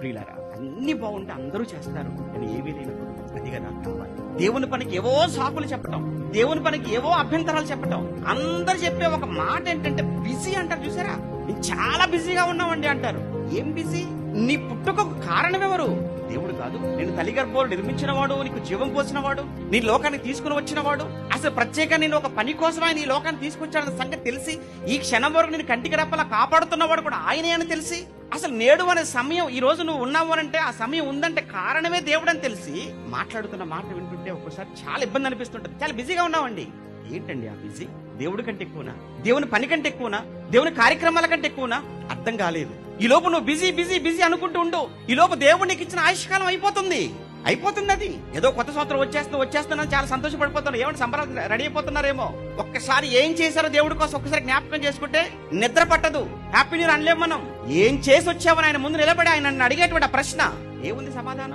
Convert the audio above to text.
ప్రియులారా అన్ని బాగుంటే అందరూ చేస్తారు. కానీ ఏమీ లేనప్పుడు అదిగా నాకు కావాలి. దేవుని పనికి ఏవో సాకులు చెప్పటం దేవుని పనికి ఏవో అభ్యంతరాలు చెప్పటం. అందరు చెప్పే ఒక మాట ఏంటంటే బిజీ అంటారు చూసారా? నేను చాలా బిజీగా ఉన్నామండి అంటారు. ఏం బిజీ? నీ పుట్టుకకు కారణం ఎవరు? దేవుడు కాదు. నేను తల్లి గర్భంలో నిర్మించిన వాడు నీకు జీవం పోసిన వాడు నీ లోకానికి తీసుకుని వచ్చిన వాడు అసలు ప్రత్యేక నేను ఒక పని కోసం ఆయన ఈ లోకాన్ని తీసుకొచ్చాడన్న సంగతి తెలిసి ఈ క్షణం వరకు నేను కంటికి రెప్పలా కాపాడుతున్నవాడు కూడా ఆయనే అని తెలిసి అసలు నేడు అనే సమయం ఈ రోజు నువ్వు ఉన్నావు అని అంటే ఆ సమయం ఉందంటే కారణమే దేవుడు అని తెలిసి మాట్లాడుతున్న మాట వింటుంటే ఒక్కోసారి చాలా ఇబ్బంది అనిపిస్తుంటుంది. చాలా బిజీగా ఉన్నామండి ఏంటండి ఆ బిజీ? దేవుడి కంటే ఎక్కువనా? దేవుని పని కంటే ఎక్కువనా? దేవుని కార్యక్రమాల కంటే ఎక్కువనా? అర్థం కాలేదు. ఈ లోపు నువ్వు బిజీ బిజీ బిజీ అనుకుంటూ ఉండు. ఈ లోపు దేవుడు నీకు ఇచ్చిన ఆయుష్కాలం అయిపోతుంది. అయిపోతుంది అది ఏదో కొత్త సంవత్సరం వచ్చేస్తుంది వచ్చేస్తుందని చాలా సంతోషపడిపోతున్నారు. ఏమంటే సంబరాలు రెడీ అయిపోతున్నారేమో? ఒక్కసారి ఏం చేశారో దేవుడి కోసం ఒక్కసారి జ్ఞాపకం చేసుకుంటే నిద్ర పట్టదు. హ్యాపీ న్యూ అనలేము మనం. ఏం చేసి వచ్చామని ఆయన ముందు నిలబడి ఆయన నన్ను అడిగేటువంటి ప్రశ్న. ఏముంది సమాధానం?